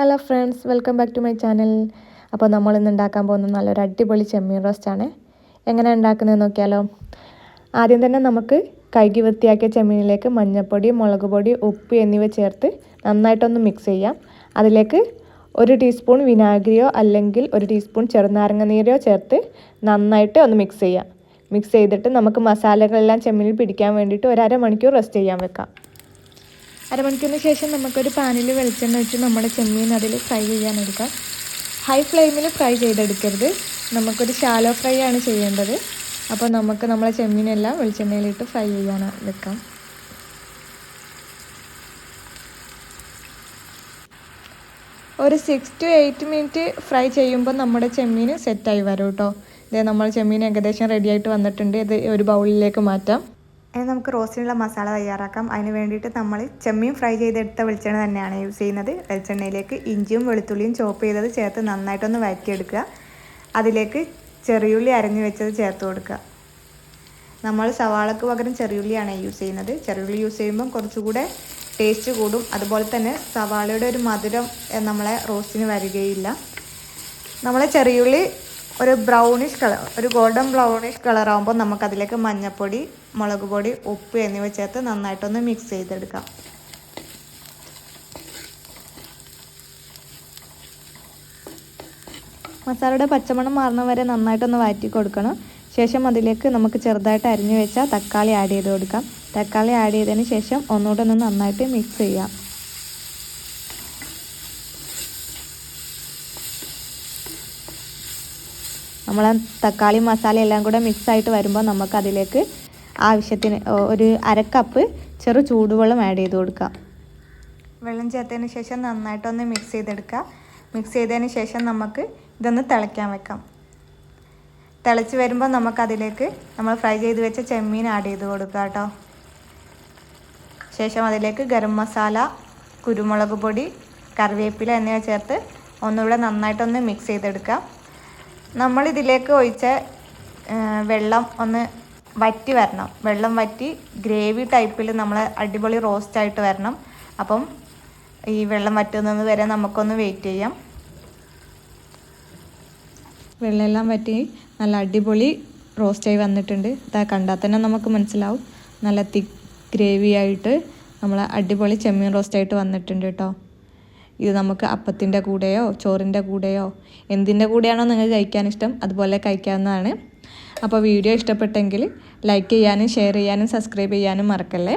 Hello friends welcome back to my channel അപ്പോൾ നമ്മൾ ഇന്ന് ഉണ്ടാക്കാൻ പോകുന്ന നല്ലൊരു അടിപൊളി ചെമ്മീൻ റോസ്റ്റാണ് എങ്ങനെ ഉണ്ടാക്കുന്നത് നോക്കിയാലോ? ആദ്യം തന്നെ നമുക്ക് കഴുകി വൃത്തിയാക്കിയ ചെമ്മീനിലേക്ക് മഞ്ഞൾപ്പൊടി മുളക് പൊടി ഉപ്പ് എന്നിവ ചേർത്ത് നന്നായിട്ടൊന്ന് മിക്സ് ചെയ്യാം. അതിലേക്ക് ഒരു ടീസ്പൂൺ വിനാഗിരിയോ അല്ലെങ്കിൽ ഒരു ടീസ്പൂൺ ചെറുനാരങ്ങ നീരോ ചേർത്ത് നന്നായിട്ട് ഒന്ന് മിക്സ് ചെയ്യാം. മിക്സ് ചെയ്തിട്ട് നമുക്ക് മസാലകളെല്ലാം ചെമ്മീനിൽ പിടിക്കാൻ വേണ്ടിയിട്ട് ഒരു അരമണിക്കൂർ റെസ്റ്റ് ചെയ്യാൻ വെക്കാം. അരമണിക്കൂറിന് ശേഷം നമുക്കൊരു പാനിൽ വെളിച്ചെണ്ണ വെച്ച് നമ്മുടെ ചെമ്മീൻ അതിൽ ഫ്രൈ ചെയ്യാൻ എടുക്കാം. ഹൈ ഫ്ലെയിമിൽ ഫ്രൈ ചെയ്തെടുക്കരുത്. നമുക്കൊരു ഷാലോ ഫ്രൈ ആണ് ചെയ്യേണ്ടത്. അപ്പോൾ നമുക്ക് നമ്മളെ ചെമ്മീനെല്ലാം വെളിച്ചെണ്ണയിലിട്ട് ഫ്രൈ ചെയ്യാൻ വെക്കാം. ഒരു six to eight minute fry ചെയ്യുമ്പോൾ നമ്മുടെ ചെമ്മീൻ സെറ്റായി വരും കേട്ടോ. ഇതേ നമ്മൾ ചെമ്മീൻ ഏകദേശം റെഡി ആയിട്ട് വന്നിട്ടുണ്ട്. ഇത് ഒരു ബൗളിലേക്ക് മാറ്റാം. ഇനി നമുക്ക് റോസ്റ്റിനുള്ള മസാല തയ്യാറാക്കാം. അതിന് വേണ്ടിയിട്ട് നമ്മൾ ചെമ്മീൻ ഫ്രൈ ചെയ്തെടുത്ത വെളിച്ചെണ്ണ തന്നെയാണ് യൂസ് ചെയ്യുന്നത്. വെളിച്ചെണ്ണയിലേക്ക് ഇഞ്ചിയും വെളുത്തുള്ളിയും ചോപ്പ് ചെയ്തത് ചേർത്ത് നന്നായിട്ടൊന്ന് വഴറ്റിയെടുക്കുക. അതിലേക്ക് ചെറിയുള്ളി അരഞ്ഞു വെച്ചത് ചേർത്ത് കൊടുക്കുക. നമ്മൾ സവാളക്ക് പകരം ചെറിയുള്ളിയാണ് യൂസ് ചെയ്യുന്നത്. ചെറിയുള്ളി യൂസ് ചെയ്യുമ്പം കുറച്ചുകൂടെ ടേസ്റ്റ് കൂടും. അതുപോലെ തന്നെ സവാളയുടെ ഒരു മധുരം നമ്മളെ റോസ്റ്റിന് വരികയില്ല. നമ്മളെ ചെറിയുള്ളി ഒരു ബ്രൗണിഷ് കളർ ഒരു ഗോൾഡൻ ബ്രൗണിഷ് കളർ ആകുമ്പോൾ നമുക്കതിലേക്ക് മഞ്ഞൾപ്പൊടി മുളക് പൊടി ഉപ്പ് എന്നിവ ചേർത്ത് നന്നായിട്ടൊന്ന് മിക്സ് ചെയ്തെടുക്കാം. മസാലയുടെ പച്ചമണം മാറുന്ന വരെ നന്നായിട്ടൊന്ന് വാറ്റി കൊടുക്കണം. ശേഷം അതിലേക്ക് നമുക്ക് ചെറുതായിട്ട് അരിഞ്ഞു വെച്ച തക്കാളി ആഡ് ചെയ്ത് കൊടുക്കാം. തക്കാളി ആഡ് ചെയ്തതിന് ശേഷം ഒന്നുകൂടെ ഒന്ന് നന്നായിട്ട് മിക്സ് ചെയ്യാം. നമ്മൾ തക്കാളി മസാല എല്ലാം കൂടെ മിക്സ് ആയിട്ട് വരുമ്പോൾ നമുക്ക് അതിലേക്ക് ആവശ്യത്തിന് ഒരു അരക്കപ്പ് ചെറു ചൂടുവെള്ളം ആഡ് ചെയ്ത് കൊടുക്കാം വെള്ളം ചേർത്തതിന് ശേഷം നന്നായിട്ടൊന്ന് മിക്സ് ചെയ്തെടുക്കുക. മിക്സ് ചെയ്തതിന് ശേഷം നമുക്ക് ഇതൊന്ന് തിളയ്ക്കാൻ വെക്കാം. തിളച്ച് വരുമ്പോൾ നമുക്കതിലേക്ക് നമ്മൾ ഫ്രൈ ചെയ്ത് വെച്ച ചെമ്മീൻ ആഡ് ചെയ്ത് കൊടുക്കുക കേട്ടോ. ശേഷം അതിലേക്ക് ഗരം മസാല കുരുമുളക് പൊടി കറിവേപ്പില എന്നിവ ചേർത്ത് ഒന്നുകൂടെ നന്നായിട്ടൊന്ന് മിക്സ് ചെയ്തെടുക്കുക. നമ്മൾ ഇതിലേക്ക് ഒഴിച്ച വെള്ളം ഒന്ന് വറ്റി വരണം. വെള്ളം വറ്റി ഗ്രേവി ടൈപ്പിൽ നമ്മൾ അടിപൊളി റോസ്റ്റായിട്ട് വരണം. അപ്പം ഈ വെള്ളം വറ്റുന്നത് വരെ നമുക്കൊന്ന് വെയിറ്റ് ചെയ്യാം. വെള്ളമെല്ലാം വറ്റി നല്ല അടിപൊളി റോസ്റ്റായി വന്നിട്ടുണ്ട്. ഇതാ കണ്ടാൽ തന്നെ നമുക്ക് മനസ്സിലാവും. നല്ല തിക്ക് ഗ്രേവി ആയിട്ട് നമ്മൾ അടിപൊളി ചെമ്മീൻ റോസ്റ്റായിട്ട് വന്നിട്ടുണ്ട് കേട്ടോ. ഇത് നമുക്ക് അപ്പത്തിന്റെ കൂടെയോ ചോറിന്റെ കൂടെയോ എന്തിന്റെ കൂടെയാണോ നിങ്ങൾക്ക് കഴിക്കാൻ ഇഷ്ടം അതുപോലെ കഴിക്കാവുന്നതാണ്. അപ്പോൾ വീഡിയോ ഇഷ്ടപ്പെട്ടെങ്കിൽ ലൈക്ക് ചെയ്യാനും ഷെയർ ചെയ്യാനും സബ്സ്ക്രൈബ് ചെയ്യാനും മറക്കല്ലേ?